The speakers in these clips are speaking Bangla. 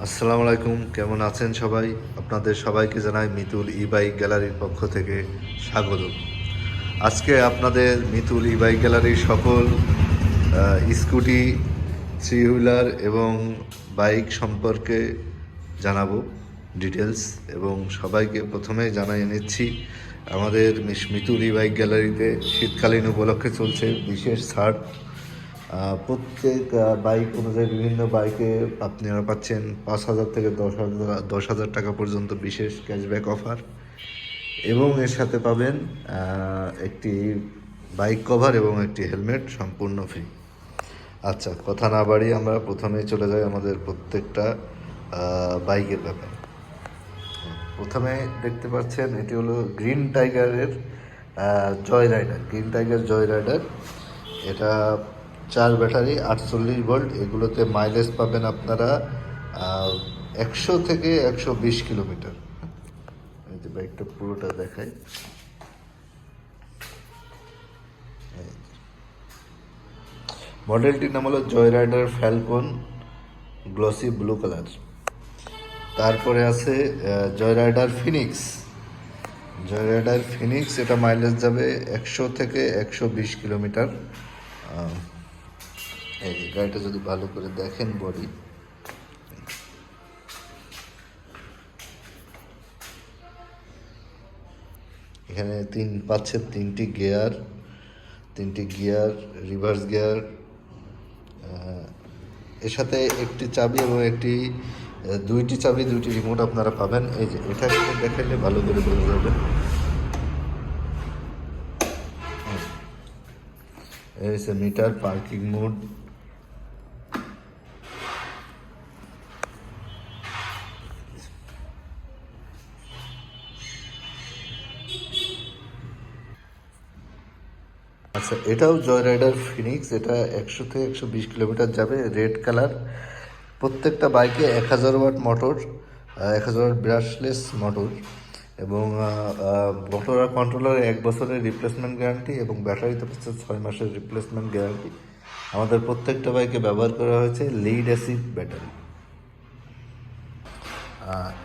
আসসালামু আলাইকুম, কেমন আছেন সবাই? আপনাদের সবাইকে জানাই মিতুল ই বাইক গ্যালারির পক্ষ থেকে স্বাগত। আজকে আপনাদের মিতুল ই বাইক গ্যালারির সকল স্কুটি থ্রি হুইলার এবং বাইক সম্পর্কে জানাব ডিটেলস এবং সবাইকে প্রথমে জানাই নিচ্ছি, আমাদের মিস- মিতুল ই বাইক গ্যালারিতে শীতকালীন উপলক্ষে চলছে বিশেষ ছাড় প্রত্যেক বাইক অনুযায়ী বিভিন্ন বাইকে আপনারা পাচ্ছেন পাঁচ হাজার থেকে দশ হাজার দশ হাজার টাকা পর্যন্ত বিশেষ ক্যাশব্যাক অফার এবং এর সাথে পাবেন একটি বাইক কভার এবং একটি হেলমেট সম্পূর্ণ ফ্রি আচ্ছা কথা না বাড়িয়ে আমরা প্রথমেই চলে যাই আমাদের প্রত্যেকটা বাইকের ব্যাপারে। প্রথমে দেখতে পাচ্ছেন, এটি হলো গ্রিন টাইগারের Joy Rider Green Tiger Joy Rider এটা চার ব্যাটারি, আটচল্লিশ ভোল্ট, এগুলোতে মাইলেজ পাবেন আপনারা একশো থেকে একশো বিশ কিলোমিটার। যে বাইকটা পুরোটা দেখাই। মডেলটির নাম হলো Joy Rider Falcon glossy blue colour তারপরে আছে Joy Rider Phoenix Joy Rider Phoenix এটা মাইলেজ যাবে একশো থেকে একশো বিশ কিলোমিটার। এই যে গাড়িটা যদি ভালো করে দেখেন বডি। এখানে তিন, পাচ্ছেন তিনটি গিয়ার তিনটি গিয়ার, রিভার্স গিয়ার। এর সাথে একটি চাবি এবং একটি দুইটি চাবি, দুইটি রিমোট আপনারা পাবেন। এই যে, এটা দেখাইলে ভালো করে বোঝা যাবে। এই মিটার পার্কিং মোড আচ্ছা এটাও জয় রাইডার ফিনিক্স, এটা একশো থেকে একশো বিশ কিলোমিটার যাবে, রেড কালার। প্রত্যেকটা বাইকে এক হাজার ওয়াট মোটর এক হাজার ওয়াট ব্রাশলেস মোটর এবং মোটর আর কন্ট্রোলার এক বছরের রিপ্লেসমেন্ট গ্যারান্টি এবং ব্যাটারিতে পাচ্ছে ছয় মাসের রিপ্লেসমেন্ট গ্যারান্টি আমাদের প্রত্যেকটা বাইকে ব্যবহার করা হয়েছে লিড অ্যাসিড ব্যাটারি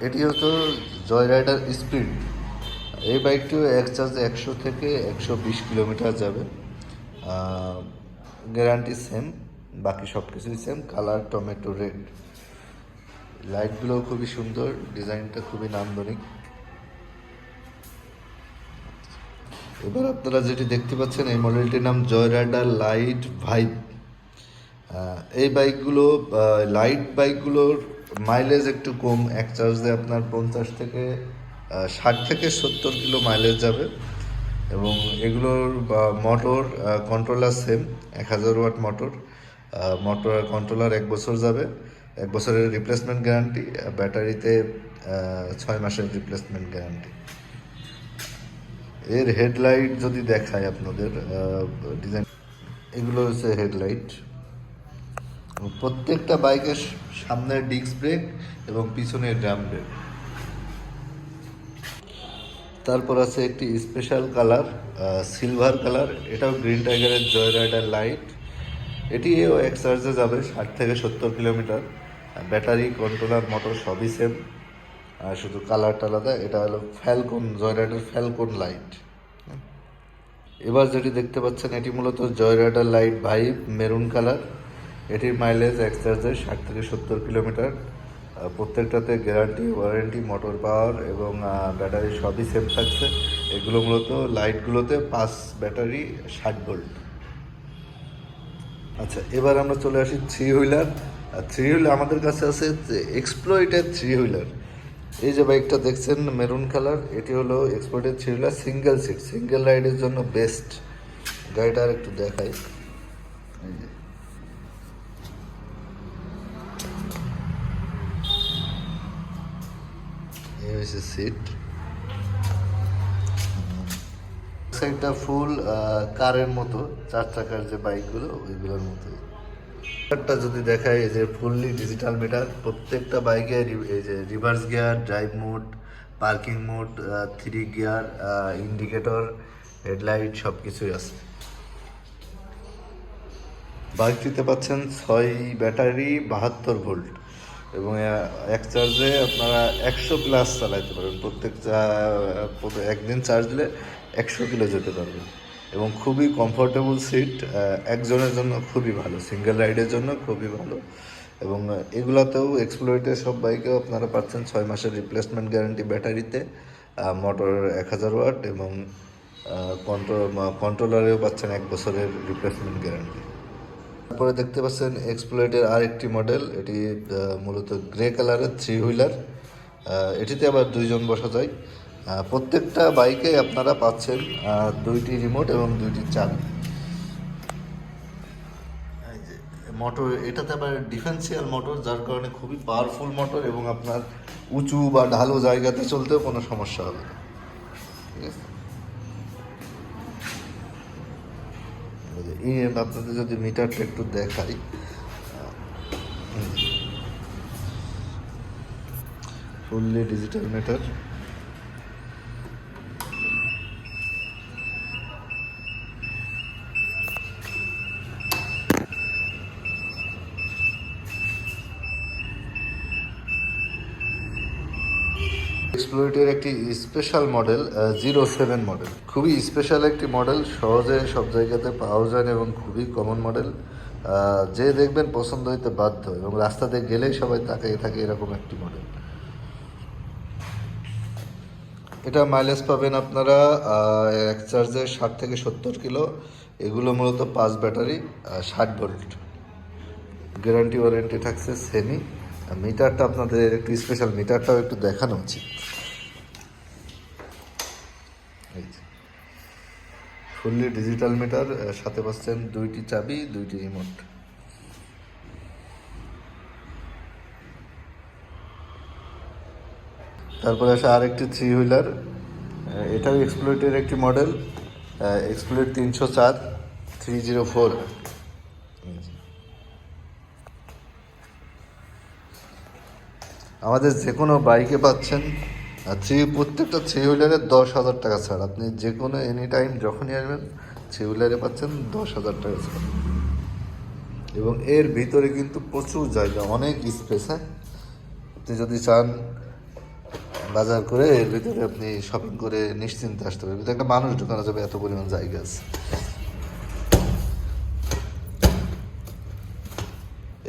এটি হতো জয় রাইডার স্পিড এই বাইকটিও এক চার্জে একশো থেকে একশো বিশ কিলোমিটার যাবে। গ্যারান্টি সেম বাকি সব কিছুই সেম কালার টমেটো রেড লাইটগুলোও খুবই সুন্দর ডিজাইনটা খুবই নান্দনিক। এবার আপনারা যেটি দেখতে পাচ্ছেন, এই মডেলটির নাম জয় রাইডার লাইট ভাইব এই বাইকগুলো লাইট বাইকগুলোর মাইলেজ একটু কম, এক চার্জ চার্জে আপনার পঞ্চাশ থেকে ষাট থেকে সত্তর কিলো মাইলেজ যাবে। এবং এগুলোর মোটর কন্ট্রোলার সেম এক হাজার ওয়াট মোটর মোটর আর কন্ট্রোলার এক বছর যাবে। এক বছরের রিপ্লেসমেন্ট গ্যারান্টি ব্যাটারিতে ছয় মাসের রিপ্লেসমেন্ট গ্যারান্টি এর হেডলাইট যদি দেখায় আপনাদের ডিজাইন এগুলো হচ্ছে হেডলাইট প্রত্যেকটা বাইকের সামনের ডিস্ক ব্রেক এবং পিছনের ড্রাম ব্রেক তারপর আছে একটি স্পেশাল কালার সিলভার কালার এটাও গ্রিন টাইগারের জয় রাইডার লাইট এটিও এক চার্জে যাবে, ষাট থেকে সত্তর কিলোমিটার। ব্যাটারি কন্ট্রোলার মোটর সবই সেম আর শুধু কালারটা আলাদা, এটা হলো Falcon Joy Rider Falcon light এবার যেটি দেখতে পাচ্ছেন, এটি মূলত Joy Rider light vibe maroon colour এটির মাইলেজ এক চার্জে ষাট থেকে সত্তর কিলোমিটার। প্রত্যেকটাতে গ্যারান্টি, ওয়ারেন্টি, মোটর পাওয়ার এবং ব্যাটারি সবই সেম থাকছে। এগুলো মূলত লাইটগুলোতে পাঁচ ব্যাটারি ষাট ভোল্ট আচ্ছা এবার আমরা চলে আসি থ্রি হুইলার আর থ্রি হুইলার আমাদের কাছে আছে এক্সপ্লোইটেড থ্রি হুইলার এই যে বাইকটা দেখছেন মেরুন কালার এটি হলো exploited three wheeler single seat single রাইডের জন্য বেস্ট গাড়িটা আর একটু দেখাই। এই যে। এই হয়েছে সিট সাইডটা ফুল কারের মতো, চার চাকার যে বাইকগুলো ওইগুলোর মতো। মিটারটা যদি দেখায় এই যে ফুললি ডিজিটাল মিটার প্রত্যেকটা বাইকে এই যে reverse gear drive mode parking mode three gear indicator headlight সব কিছুই আছে। বাইকটিতে পাচ্ছেন ছয় ব্যাটারি বাহাত্তর ভোল্ট এবং এক চার্জে আপনারা একশো প্লাস চালাইতে পারবেন। প্রত্যেক একদিন চার্জ দিলে একশো কিলো যেতে পারবেন এবং খুবই কমফোর্টেবল সিট একজনের জন্য খুবই ভালো সিঙ্গেল রাইডের জন্য খুবই ভালো। এবং এগুলাতেও এক্সপ্লোরেটের সব বাইকেও আপনারা পাচ্ছেন ছয় মাসের রিপ্লেসমেন্ট গ্যারান্টি ব্যাটারিতে মোটর এক হাজার ওয়াট এবং কন্ট্রোল কন্ট্রোলারেও পাচ্ছেন এক বছরের রিপ্লেসমেন্ট গ্যারান্টি তারপরে দেখতে পাচ্ছেন এক্সপ্লোরেটের আরেকটি মডেল এটি মূলত গ্রে কালারের থ্রি হুইলার এটিতে আবার দুইজন বসা যায়। প্রত্যেকটা বাইকে আপনারা পাচ্ছেন দুইটি রিমোট এবং দুইটি এই মোটর এটাতে আবার ডিফেন্সিয়াল মোটর যার কারণে খুবই পাওয়ারফুল মোটর এবং আপনার উঁচু বা ঢালু জায়গাতে চলতেও কোনো সমস্যা হবে না। ঠিক আছে? আপনাদের যদি মিটারটা একটু দেখাই। ফুললি ডিজিটাল মিটার এক্সপ্লোরেটের একটি special model zero seven model খুবই স্পেশাল একটি মডেল সহজে সব জায়গাতে পাওয়া যায় এবং খুবই কমন মডেল যে দেখবেন পছন্দ হইতে বাধ্য এবং রাস্তাতে গেলেই সবাই তাকিয়ে থাকে এরকম একটি মডেল এটা মাইলেজ পাবেন আপনারা এক চার্জে ষাট থেকে সত্তর কিলো। এগুলো মূলত পাঁচ ব্যাটারি ষাট ভোল্ট। গ্যারান্টি ওয়ারেন্টি থাকছে সেমি মিটারটা আপনাদের একটু স্পেশাল মিটারটাও একটু দেখানো উচিত। ফুললি ডিজিটাল মিটার সাথে পাচ্ছেন দুইটি চাবি, দুইটি রিমোট তারপরে আসে আরেকটি থ্রি হুইলার এটাও এক্সপ্লোরেটের একটি মডেল এক্সপ্লোরেট তিনশো চার থ্রি জিরো ফোর আমাদের যে কোনো বাইকে পাচ্ছেন থ্রি প্রত্যেকটা থ্রি হুইলারে দশ হাজার টাকা ছাড়। আপনি যে কোনো এনি টাইম যখনই আসবেন থ্রি হুইলারে পাচ্ছেন দশ হাজার টাকা ছাড়। এবং এর ভিতরে কিন্তু প্রচুর জায়গা, অনেক স্পেস হ্যাঁ? আপনি যদি চান বাজার করে, এর ভিতরে আপনি শপিং করে নিশ্চিন্তে আসতে পারবেন একটা মানুষ ঢুকানো যাবে, এত পরিমাণ জায়গা আছে।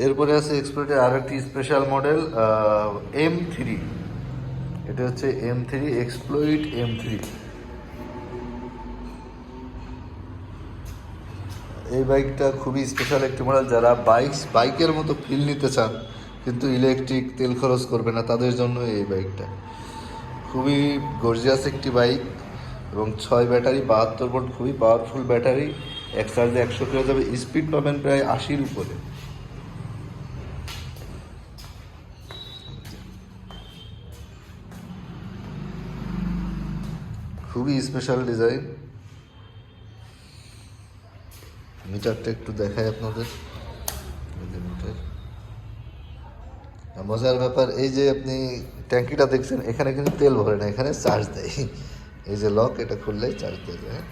এরপরে আছে এক্সপ্লোরেটের আর একটি স্পেশাল মডেল এম থ্রি এটা হচ্ছে M three exploit M three এই বাইকটা খুবই স্পেশাল একটি মডেল যারা বাইক বাইকের মতো ফিল নিতে চান, কিন্তু ইলেকট্রিক তেল খরচ করবে না, তাদের জন্য এই বাইকটা। খুবই গর্জিয়াস একটি বাইক এবং ছয় ব্যাটারি, বাহাত্তর ভোল্ট খুবই পাওয়ারফুল ব্যাটারি। এক চার্জে একশো কিলো যাবে স্পিড পাবেন প্রায় আশির উপরে। খুবই স্পেশাল ডিজাইন মিটারটা একটু দেখায় আপনাদের। মজার ব্যাপার, এই যে আপনি ট্যাঙ্কিটা দেখছেন, এখানে কিন্তু তেল ভরে না, এখানে চার্জ দেয়। এই যে লক এটা খুললেই চার্জ দিয়ে দেয়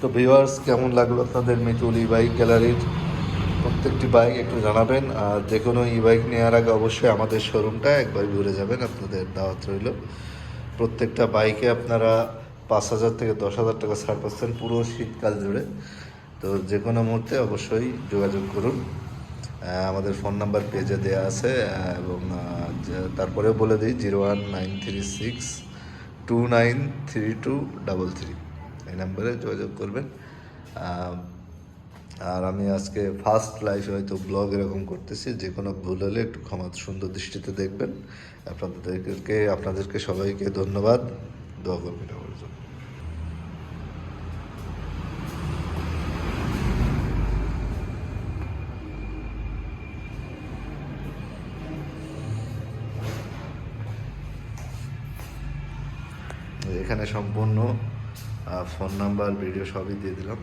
তো ভিউয়ার্স কেমন লাগল আপনাদের মিতুল ই বাইক গ্যালারির প্রত্যেকটি বাইক একটু জানাবেন, আর যে কোনো ই বাইক নেওয়ার আগে অবশ্যই আমাদের শোরুমটা একবার ঘুরে যাবেন, আপনাদের দাওয়াত রইল। প্রত্যেকটা বাইকে আপনারা পাঁচ হাজার থেকে দশ হাজার টাকা ছাড় পাচ্ছেন পুরো শীতকাল জুড়ে। তো যে কোনো মুহূর্তে অবশ্যই যোগাযোগ করুন। আমাদের ফোন নাম্বার পেজে দেওয়া আছে এবং তারপরেও বলে দিই zero one nine three six two nine three two double three এই নাম্বারে যোগাযোগ করবেন। আর আমি আজকে ফার্স্ট লাইফে হয়তো ব্লগ এরকম করতেছি, যে কোনো ভুল হলে একটু ক্ষমা সুন্দর দৃষ্টিতে দেখবেন। আপনাদেরকে আপনাদেরকে সবাইকে ধন্যবাদ। দোয়া করবেন আমার জন্য। এখানে সম্পূর্ণ ফোন নাম্বার ভিডিও সবই দিয়ে দিলাম।